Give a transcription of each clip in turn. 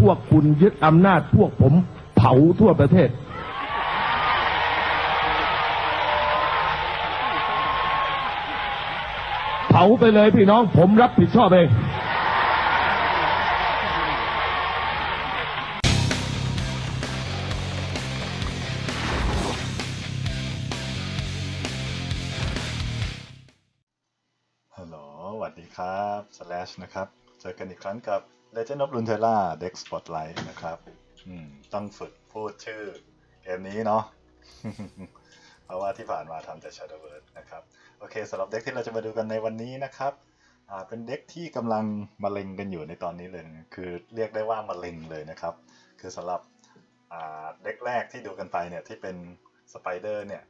พวกคุณยึดอำนาจพวกผมเผาทั่วประเทศ เผาไปเลยพี่น้องผมรับผิดชอบเองฮัลโหลสวัสดีครับ slash นะครับ เจอกันอีกครั้งกับ Legend of Runeterra Deck Spotlight นะครับอืมต้องฝึกพูดชื่อเกมนี้เนาะเพราะว่าที่ผ่านมาทำแต่ Shadowverse นะครับ โอเคสำหรับเด็กที่เราจะมาดูกันในวันนี้นะครับเป็นเด็กที่กำลังมะเร็งกันอยู่ในตอนนี้เลย คือเรียกได้ว่ามะเร็งเลยนะครับ คือสำหรับเด็กแรกที่ดูกันไปเนี่ยที่เป็นสไปเดอร์เนี่ย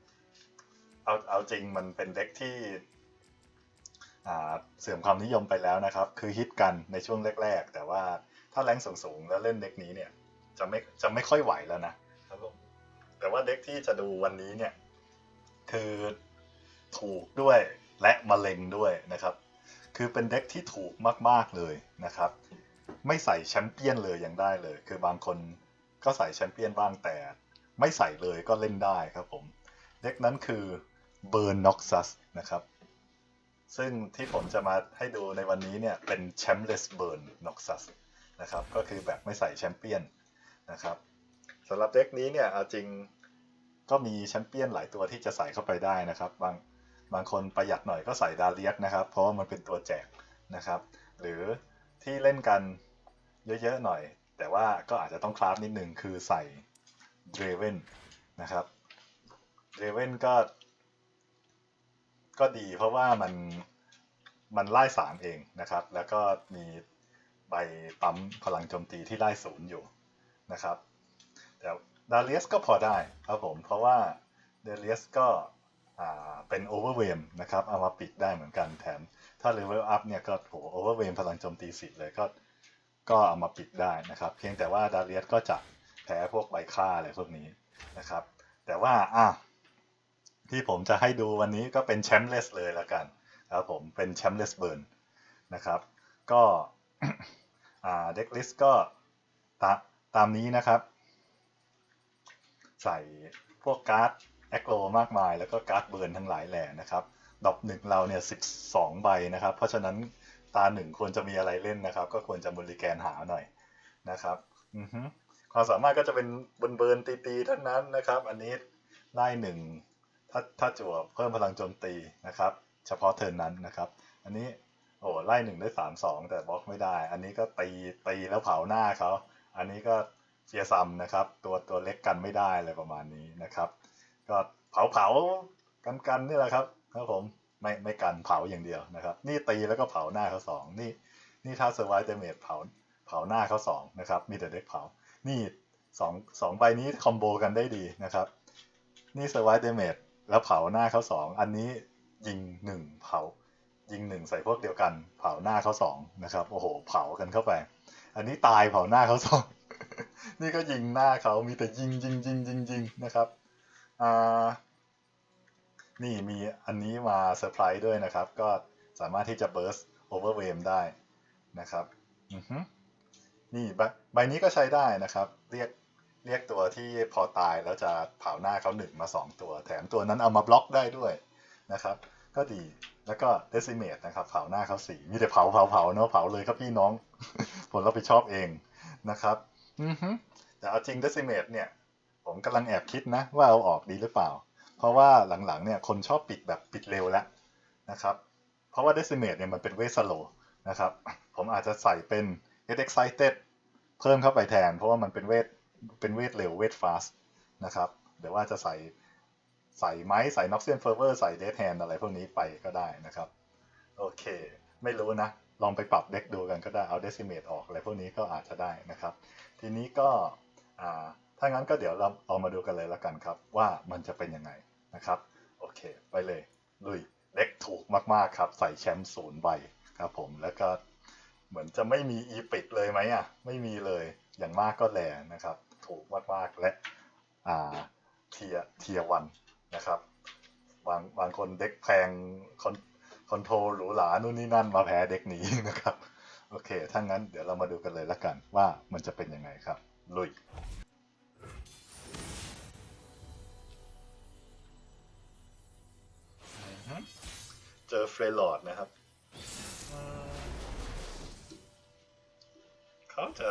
เอาเอาจริงมันเป็นเด็กที่ เสื่อมความนิยมไปแล้วนะครับ คือฮิตกันในช่วงแรก ๆ แต่ว่าถ้าแรงสูงๆแล้วเล่นเด็กนี้เนี่ยจะไม่จะไม่ค่อยไหวแล้วนะครับผมแต่ว่าเด็กที่จะดูวันนี้เนี่ย คือถูกด้วยและมะเร็งด้วยนะครับ คือเป็นเด็กที่ถูกมากๆเลยนะครับ ไม่ใส่แชมเปี้ยนเลยยังได้เลย คือบางคนก็ใส่แชมเปี้ยนบ้างแต่ไม่ใส่เลยก็เล่นได้ครับผม เด็กนั้นคือเบ r ร์น็อกซัสนะครับ ซึ่งที่ผมจะมาให้ดูในวันนี้เนี่ยเป็นแชมป์เลสเบิร์นน็อกซัสนะครับ ก็คือแบบไม่ใส่แชมเปี้ยนนะครับสำหรับเด็กนี้เนี่ยเอาจริงก็มีแชมเปี้ยนหลายตัวที่จะใส่เข้าไปได้นะครับ บางบางคนประหยัดหน่อยก็ใส่ดาเลียสนะครับ เพราะว่ามันเป็นตัวแจกนะครับ หรือที่เล่นกันเยอะๆหน่อย แต่ว่าก็อาจจะต้องคลาฟนิดนึงคือใส่เดรเวนนะครับเดรเวนก็ ก็ดีเพราะว่ามันมันไล่สามเองนะครับ แล้วก็มีใบปั๊มพลังโจมตีที่ไล่ศูนย์อยู่นะครับ แต่ดาเลียสก็พอได้ครับผม เพราะว่าเดเลียสก็อ่าเป็นโอเวอร์เวมนะครับ เอามาปิดได้เหมือนกันแถม ถ้าเลเวลอัพเนี่ยก็โหโอเวอร์เวมพลังโจมตีสิบเลยก็ก็เอามาปิดได้นะครับ เพียงแต่ว่าดาเลียสก็จะแพ้พวกใบค่าอะไรพวกนี้นะครับ แต่ว่าอะ ที่ผมจะให้ดูวันนี้ก็เป็นแชมป์เลสเลยละกันครับผมเป็นแชมป์เลสเบิร์นนะครับ ก็เด็กลิสก็ตาตามนี้นะครับ ใส่พวกการ์ดแอคโลมากมาย แล้วก็การ์ดเบิร์นทั้งหลายแหล่นะครับ ดอกหนึ่งเราเนี่ยสิบสองใบนะครับ เพราะฉะนั้นตาหนึ่งควรจะมีอะไรเล่นนะครับ ก็ควรจะบริแกนหาหน่อยนะครับความสามารถก็จะเป็นเบิร์นๆตีๆเท่านั้นนะครับ อันนี้ไล่หนึ่ง ถ้าถ้าจั่วเพิ่มพลังโจมตีนะครับ เฉพาะเทิร์นนั้นนะครับ อันนี้โอ้ไล่หนึ่งได้สามสองแต่บล็อกไม่ได้ อันนี้ก็ตีตีแล้วเผาหน้าเขาอันนี้ก็เฟียซัมนะครับ ตัวตัวเล็กกันไม่ได้อะไรประมาณนี้นะครับ ก็เผาเผากันกันนี่แหละครับครับผมไม่ไม่กันเผาอย่างเดียวนะครับ นี่ตีแล้วก็เผาหน้าเขาสองนี่นี่ถ้าเซอร์ไวเดเมจเผาเผาหน้าเขาสองนะครับ มีแต่เด็กเผา นี่สองสองใบนี้คอมโบกันได้ดีนะครับ นี่เซอร์ไวเดเมจ แล้วเผาหน้าเขาสองอันนี้ยิงหนึ่งเผา ยิงหนึ่งใส่พวกเดียวกัน เผาหน้าเขาสองนะครับโอ้โห เผากันเข้าไป อันนี้ตายเผาหน้าเขาสองนี่ก็ยิงหน้าเขามีแต่ยิงยิงยิงยิงยิงนะครับอ่านี่มีอันนี้มาเซอร์ไพรส์ด้วยนะครับ ก็สามารถที่จะเบิร์สโอเวอร์เวมได้นะครับอือฮึนี่ใบใบนี้ก็ใช้ได้นะครับ เรียก เรียกตัวที่พอตายแล้วจะเผาหน้าเขาหนึ่งมาสองตัว แถมตัวนั้นเอามาบล็อกได้ด้วยนะครับ ก็ดีแล้วก็เดซิเมตนะครับเผาหน้าเขาสี่มีแต่เผาเผาเผาเนาะเผาเลยครับพี่น้องผมรับผิดชอบเองนะครับอือฮึแต่เอาจริงเดซิเมตเนี่ย ผมกำลังแอบคิดนะ ว่าเอาออกดีหรือเปล่า เพราะว่าหลังๆเนี่ยคนชอบปิดแบบปิดเร็วแล้วนะครับ เพราะว่าเดซิเมตเนี่ยมันเป็นเวสโลนะครับ ผมอาจจะใส่เป็น Get Excited เพิ่มเข้าไปแทน เพราะว่ามันเป็นเวท เป็นเวทเร็วเวทฟาสนะครับหรือว่าจะใส่ใส่ไม้ใส่น็อกเซียนเฟอร์เวอร์ใส่เดทแฮนอะไรพวกนี้ไปก็ได้นะครับ โอเค ไม่รู้นะ ลองไปปรับเด็กดูกันก็ได้เอาเดซิเมตออกอะไรพวกนี้ก็อาจจะได้นะครับ ทีนี้ก็อ่าถ้างั้นก็เดี๋ยวเราเอามาดูกันเลยละกันครับ ว่ามันจะเป็นยังไงนะครับ โอเค ไปเลยลุยเด็กถูกมากๆครับ ใส่แชมป์ศูนย์ใบครับผมแล้วก็เหมือนจะไม่มีอีปิดเลยไหมอะ ไม่มีเลยอย่างมากก็แลนะครับ ถูกมากๆและอ่าเทียเทียวันนะครับบางบางคนเด็กแพงคอนคอนโทรลหรูหรานู่นนี่นั่นมาแพ้เด็กนี้นะครับโอเคถ้างั้นเดี๋ยวเรามาดูกันเลยละกันว่ามันจะเป็นยังไงครับ ลุยเจอเฟรลอดนะครับ เขาจะ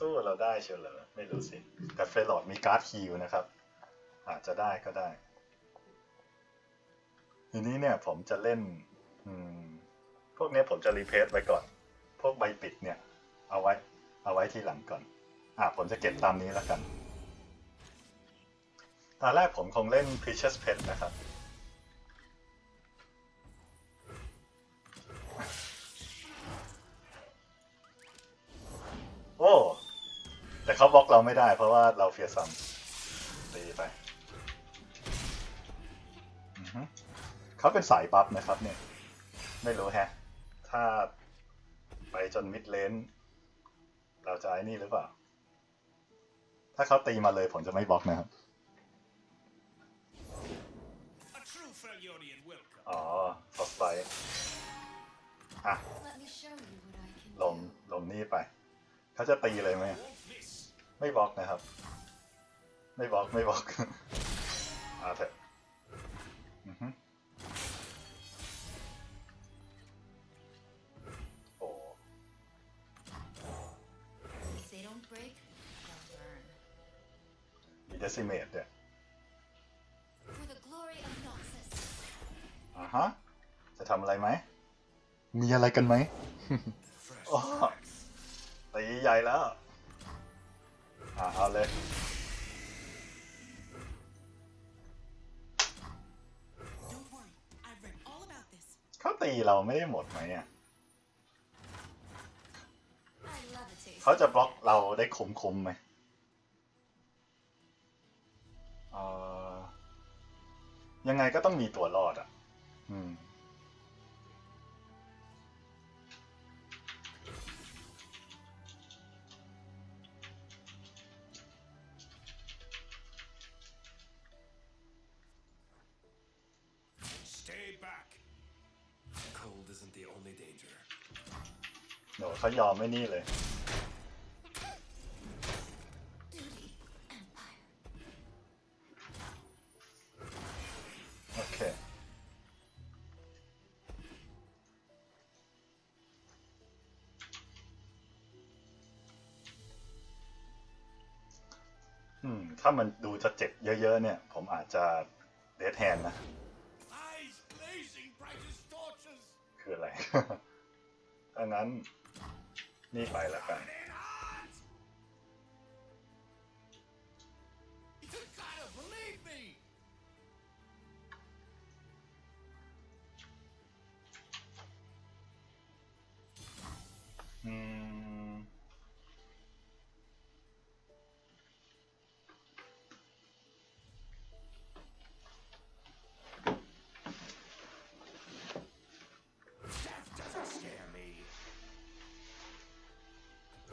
สู้เราได้เชียวเหรอไม่รู้สิ แต่เฟลอดมีการ์ดฮิลนะครับ อาจจะได้ก็ได้ ทีนี้เนี่ยผมจะเล่นพวกนี้ผมจะรีเพสไว้ก่อน พวกใบปิดเนี่ย เอาไว้ เอาไว้ที่หลังก่อน อะผมจะเก็บตามนี้แล้วกันตอนแรกผมคงเล่น Precious Pet นะครับ เขาบล็อกเราไม่ได้ เพราะว่าเราเฟียร์ซัมตีไปอือฮึเขาเป็นสายบัฟนะครับเนี่ย ไม่รู้แฮะ ถ้าไปจนมิดเลนเราจะไอ้นี่หรือเปล่า ถ้าเขาตีมาเลยผมจะไม่บล็อกนะครับ A true Freljordian welcome. อ๋อฟอสไบอะ Let me show you what I can ลง do. ลงนี่ไป เขาจะตีเลยไหม Won't miss. ไม่บล็อกนะครับ ไม่บล็อกไม่บล็อกอาเถอะอือฮึโอ้ If they don't break, they'll burn. มีเดซิเมตเนี่ย For the glory of Noxus. อ่าฮะ จะทำอะไรไหม มีอะไรกันไหม Fresh Oh. tracks. ตีใหญ่แล้ว อ่าเอาเลยเขาตีเราไม่ได้หมดไหมอะเขาจะบล็อกเราได้คุ้มไหมเอ่อยังไงก็ต้องมีตัวรอดอะ อืม back. Cold isn't the only danger. โหเขายอมไม่นี่เลย Duty. Empire. โอเค อืม ถ้ามันดูจะเจ็บเยอะ ๆ เนี่ย ผมอาจจะเดทแฮนนะืออะไรถ้างั้น นี่ไปละกัน อืม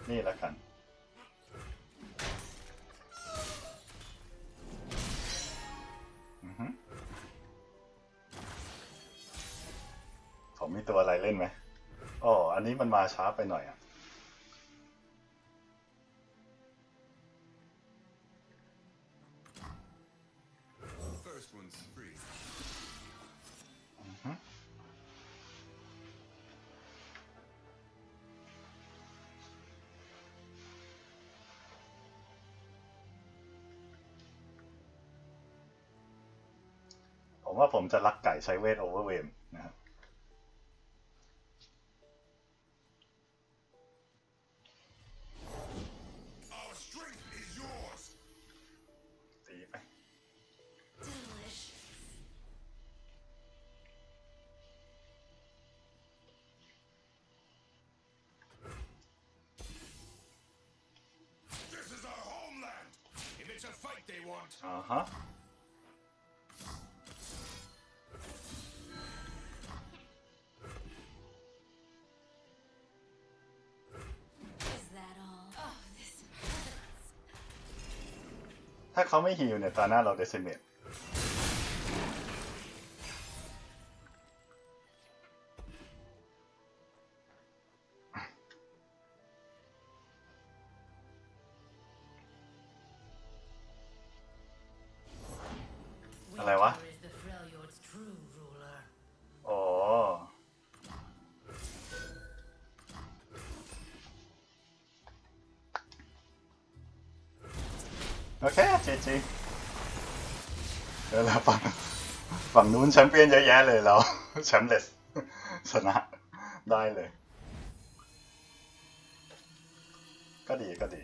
นี่ละกัน ผมมีตัวอะไรเล่นไหมอ๋อ อันนี้มันมาช้าไปหน่อยอะ ว่าผมจะรักไก่ใช้เวทโอเวอร์เวม ถ้าเขาไม่ฮิลเนี่ยตาหน้าเราเดซิเมต นแชมเปี้ยนเยอะแยะเลยเราแชมป์เลสชนะได้เลย ก็ดีก็ดี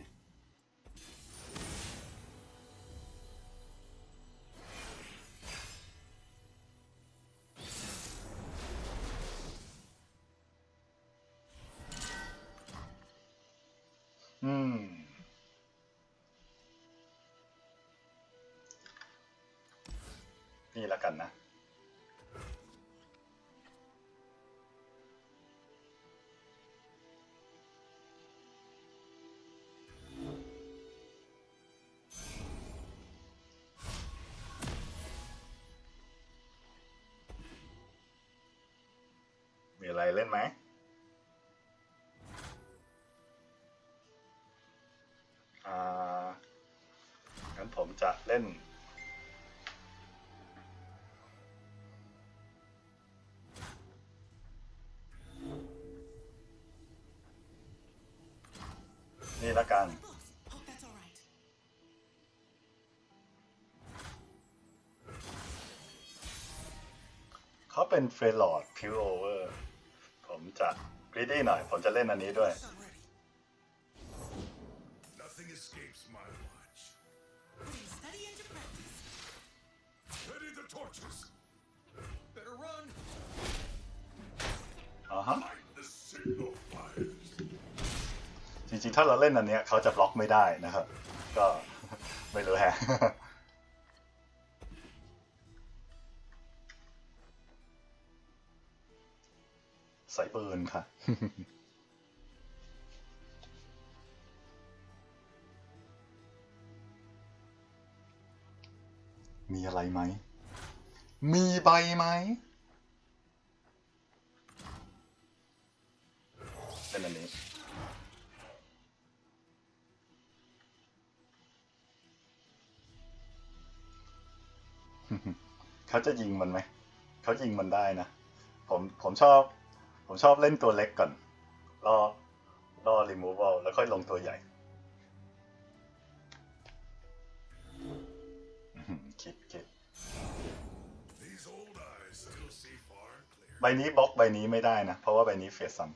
อืม นี่ล้วกันนะ อะไรเล่นไหมอ่างั้นผมจะเล่น นี่ละกันเขาเป็นเฟรลอร์ดพิวโอเวอร์ ผมจะกรีดี้หน่อย ผมจะเล่นอันนี้ด้วย I'm ready. Nothing escapes my watch. Putting study into practice. Ready the torches. Better run. อ๋อฮะ Light the signal fires. จริงๆ ถ้าเราเล่นอันเนี้ยเขาจะบล็อกไม่ได้นะครับ ก็ ไม่รู้แฮะ ใส่ปืนค่ะ มีอะไรไหม มีใบไหมเป็นอันนี้เขาจะยิงมันไหม เขายิงมันได้นะ ผม ผมชอบ ผมชอบเล่นตัวเล็กก่อนรอรอ removal แล้วค่อยลงตัวใหญ่คิดคิดใบนี้บล็อกใบนี้ไม่ได้นะ เพราะว่าใบนี้เฟสซัม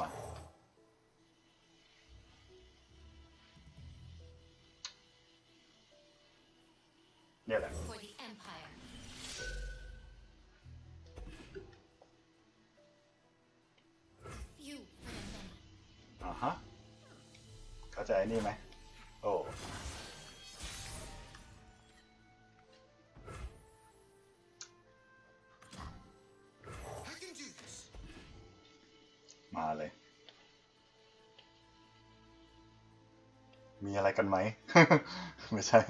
มาเนี่ยแหละ เข้นี่ไหมโอ้มาเลย มีอะไรกันไหม ไม่ใช่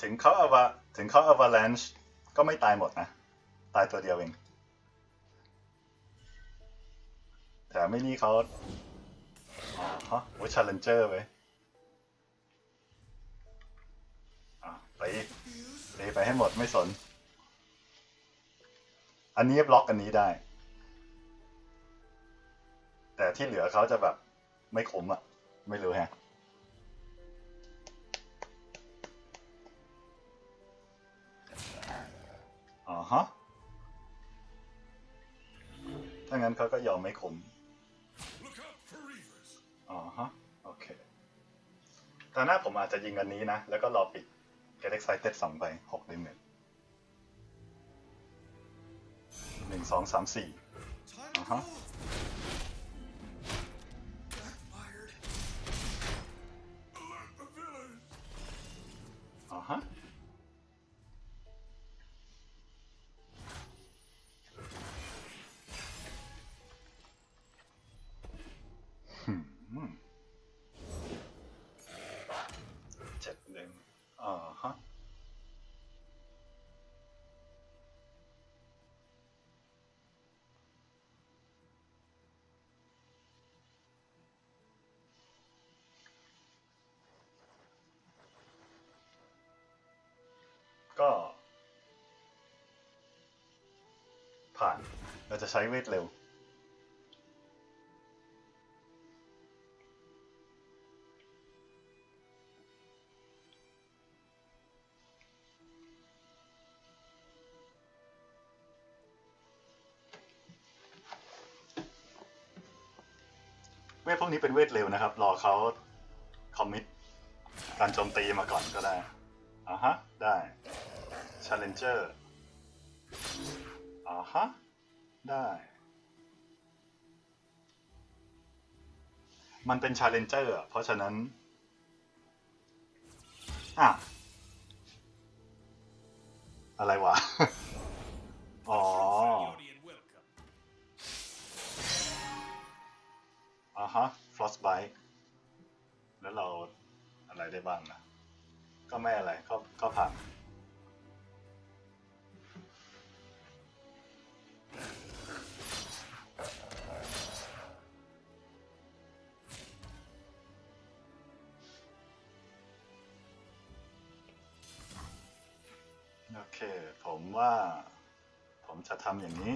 ถึงเขาอวาถึงเขาอวาแลนช์ก็ไม่ตายหมดนะ ตายตัวเดียวเอง แต่ไม่นี่เขา ฮะโอ้ชาเลนเจอร์ไปอะไปไปไปให้หมดไม่สน อันนี้บล็อกอันนี้ได้ แต่ที่เหลือเขาจะแบบไม่คมอะ ไม่รู้แฮะอ๋อฮะ ถ้างั้นเขาก็ยอมไม่คุ้ม อ๋อฮะ โอเคตอนหน้าผมอาจจะยิงอันนี้นะ แล้วก็รอปิด Get Excited สองไปหกลิมิตหนึ่งสองสามสี่ Time to Uh-huh. go. Backfired. Alert the villains. อ๋อฮะ ก็ ผ่าน เราจะใช้เวทเร็ว เวทพวกนี้เป็นเวทเร็วนะครับ รอเขาคอมมิตการโจมตีมาก่อนก็ได้อ่าฮะ ได้ Challenger อ่าฮะ ได้ มันเป็น Challenger อะเพราะฉะนั้น อะ อะไรวะ อ๋ออ่าฮะ frostbite แล้วเราอะไรได้บ้างนะ ก็ไม่อะไร ก็ก็ผ่าน โอเค ผมว่า ผมจะทำอย่างนี้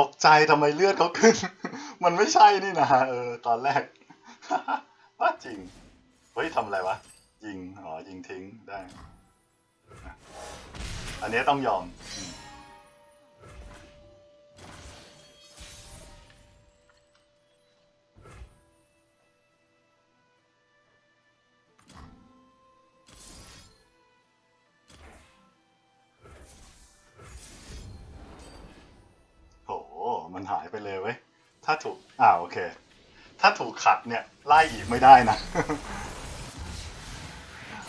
ตกใจทำไมเลือดเขาขึ้น มันไม่ใช่นี่นะเออ ตอนแรกว่าจริง เฮ้ยทำอะไรวะ ยิง อ๋อ ยิงทิ้งได้ อันนี้ต้องยอม ถ้าถูกขัดเนี่ยไล่อีกไม่ได้นะ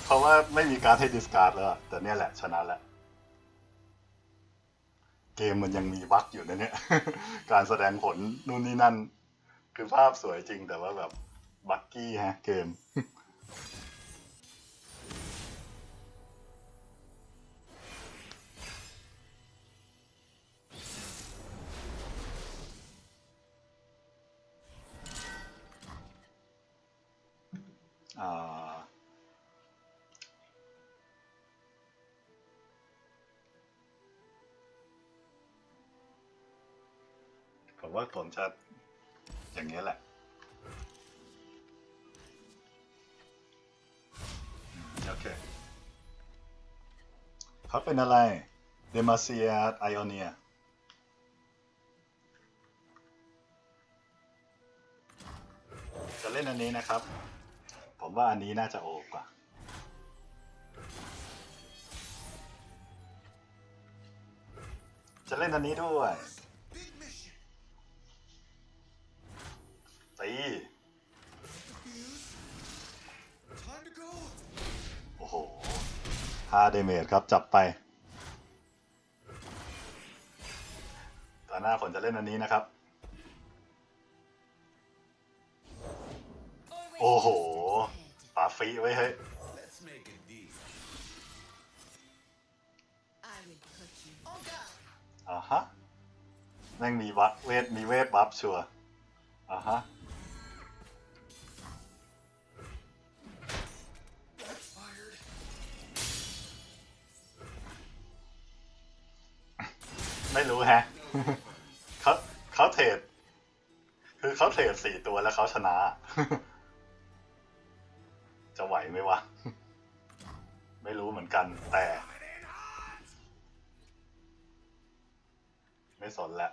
เพราะว่าไม่มีการดให้ดิสการ์ดแล้วอะแต่เนี่ยแหละชนะแล้ว เกมมันยังมีบั๊กอยู่นะเนี่ย การแสดงผลนู่นนี่นั่น คือภาพสวยจริงแต่ว่าแบบบั๊กกี้ฮะเกม จะอย่างนี้แหละโอเคเขาเป็นอะไรเดมาเซียไอออเนียจะเล่นอันนี้นะครับ ผมว่าอันนี้น่าจะโอกว่าจะเล่นอันนี้ด้วย ตีโอ้โห5เดเมจครับจับไปตอนหน้าผมจะเล่นอันนี้นะครับ โอ้โหปาฟีไว้เฮ้ยอ่าฮะแม่งมีวัดเวทมีเวทบัฟชัวอ่าฮะ ไม่รู้แฮะเขาเขาเทรดคือเขาเทรดสี่ตัวแล้วเขาชนะ จะไหวไหมวะ ไม่รู้เหมือนกัน แต่ ไม่สนแล้ว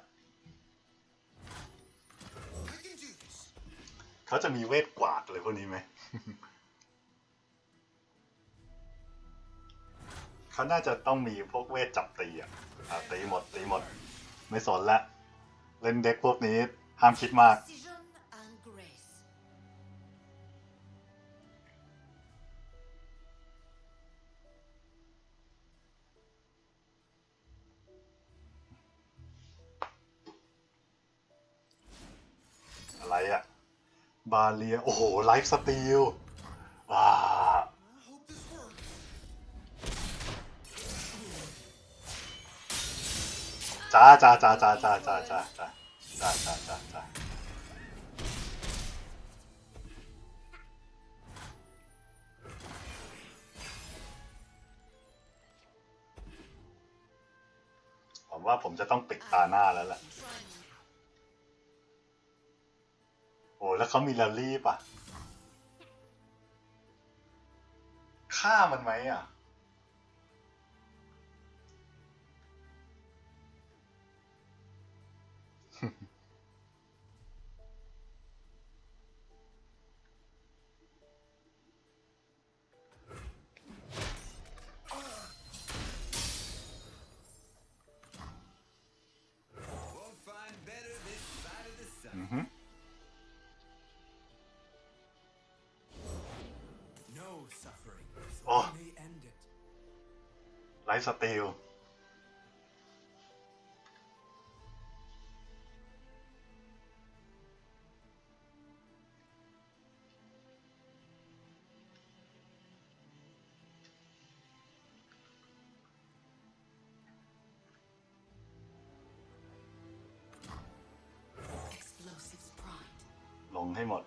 เขาจะมีเวทกวาดเลยพวกนี้ไหม เขาน่าจะต้องมีพวกเวทจับตีอะตีหมดตีหมด ไม่สนละ เล่นเด็กพวกนี้ห้ามคิดมาก อะไรอะบาเลีย โอ้โห ไลฟ์สตีล จ้าจ้าจ้าจ้าจ้าจ้าจ้าจ้าจ้าจ้าจ้าจ้าผมว่าผมจะต้องปิดตาหน้าแล้วแหละโอ้แล้วเขามีแรลลี่ป่ะฆ่ามันไหมอะ ไลฟ์สตีล Explosives pride. ลงให้หมด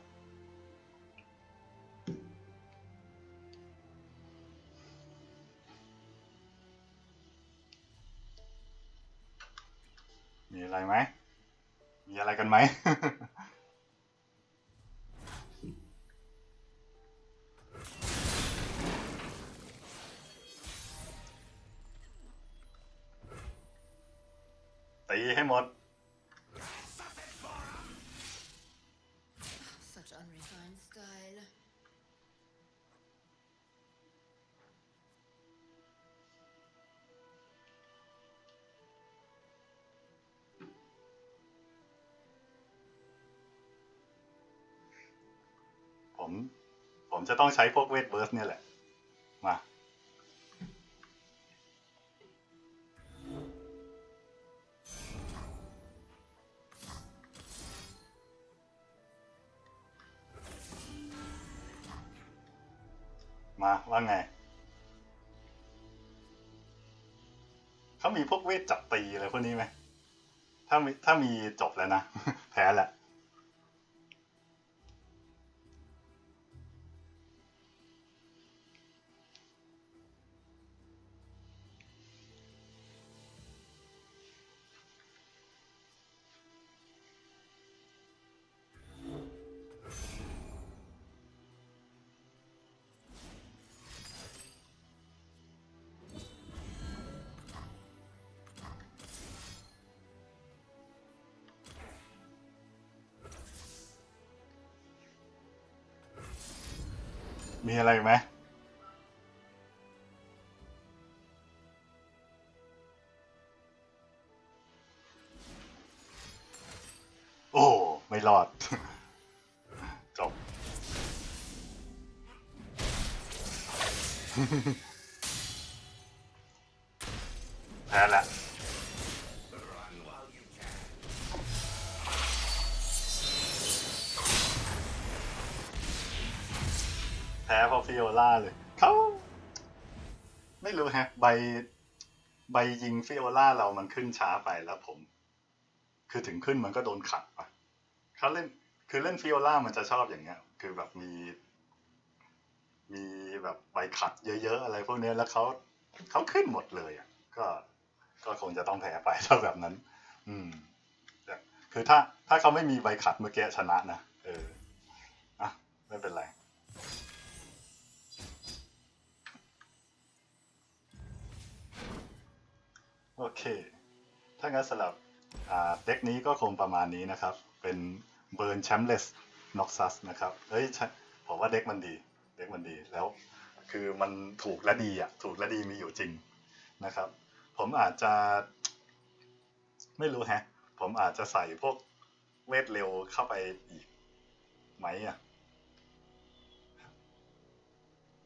มีอะไรไหม มีอะไรกันไหม ผม ผมจะต้องใช้พวกเวทเบิร์สเนี่ยแหละ มามาว่าไง เขามีพวกเวทจับตีอะไรพวกนี้ไหม ถ้ามีถ้ามีจบแล้วนะ แพ้แหละ มีอะไรไหม พ้เพราะฟิโอล่าเลยเขาไม่รู้ฮะ ใบใบยิงฟิโอล่าเรามันขึ้นช้าไปแล้วผม คือถึงขึ้นมันก็โดนขัดอะเขาเล่นคือเล่นฟิโอล่ามันจะชอบอย่างเงี้ย คือแบบมี มีแบบใบขัดเยอะๆอะไรพวกนี้แล้วเขาเขาขึ้นหมดเลยอะ ก็ก็คงจะต้องแพ้ไปถ้าแบบนั้น อืมคือถ้าถ้าเขาไม่มีใบขัดเมื่อกี้ชนะนะเอออะไม่เป็นไร โอเค ถ้างั้นสำหรับเด็กนี้ก็คงประมาณนี้นะครับ เป็นเบิร์นแชมเลสน็อกซัสนะครับเฮ้ยผมว่าเด็กมันดี เด็กมันดีแล้วคือมันถูกและดีอะ ถูกและดีมีอยู่จริงนะครับ ผมอาจจะ ไม่รู้แฮะ ผมอาจจะใส่พวกเวทเร็วเข้าไปอีกไหมอะ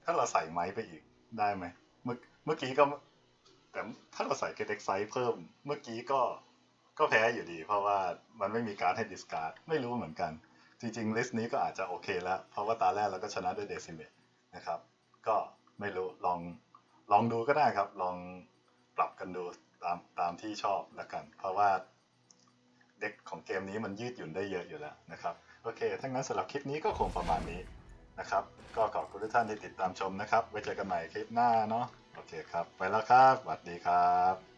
ถ้าเราใส่ไม้ไปอีกได้ไหม เมื่อเมื่อกี้ก็ แต่ถ้าเราใส่เกตเอ็กไซเพิ่มเมื่อกี้ก็ก็แพ้อยู่ดีเพราะว่ามันไม่มีการ์ดให้ดิสการ์ดไม่รู้เหมือนกัน จริงๆ ลิสต์นี้ก็อาจจะโอเคแล้ว เพราะว่าตาแรกเราก็ชนะด้วยเดซิเมตนะครับ ก็ไม่รู้ลองลองดูก็ได้ครับ ลองปรับกันดูตามตามที่ชอบแล้วกัน เพราะว่าเด็กของเกมนี้มันยืดหยุ่นได้เยอะอยู่แล้วนะครับ โอเคถ้างั้นสำหรับคลิปนี้ก็คงประมาณนี้นะครับ ก็ขอบคุณทุกท่านที่ติดตามชมนะครับ ไว้เจอกันใหม่คลิปหน้าเนาะ โอเคครับ ไปแล้วครับสวัสดีครับ